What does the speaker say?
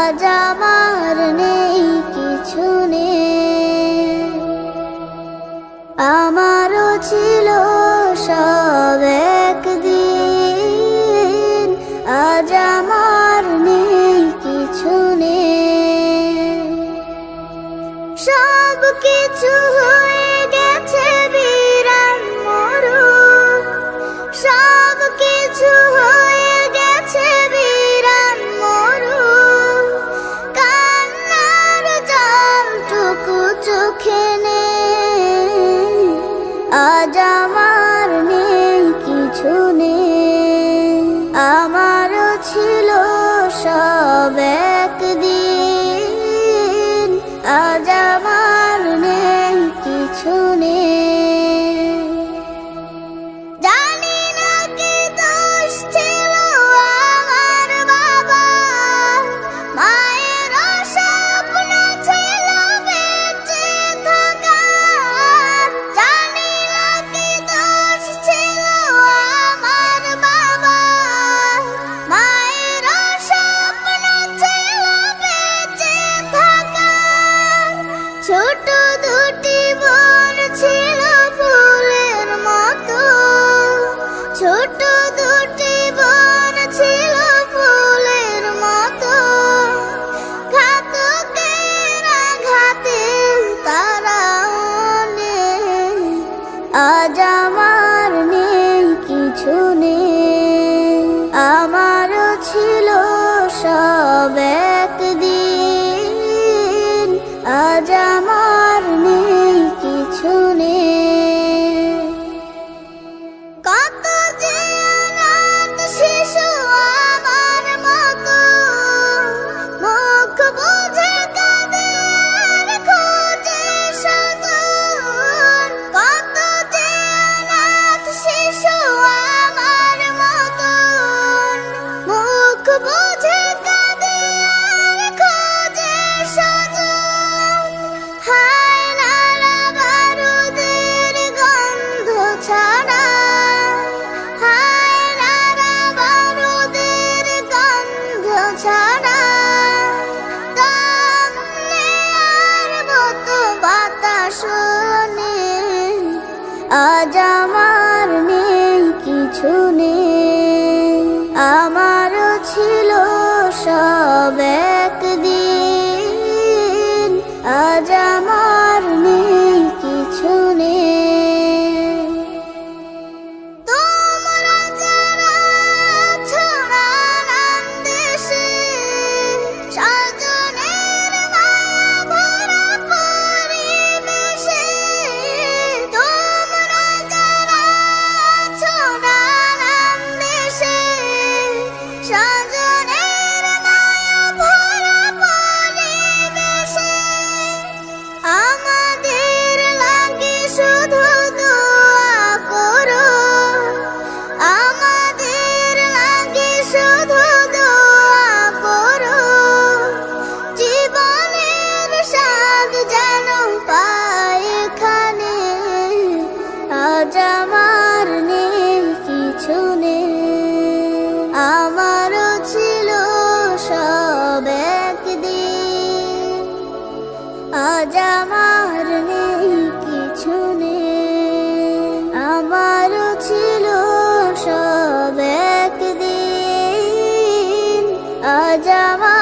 আজ নেই কিছু নে আমারও ছিল সব একদিন। আজ আমার নেই কিছু নেই। সব কিছু হয়ে গেছে যাওয়ার নেই কিছু নেই। আমারও ছিল সবে 生 আমার ছিল সব। আমারও ছিল সব নেই কিছু নেই। আমারও ছিল সব আজ আমার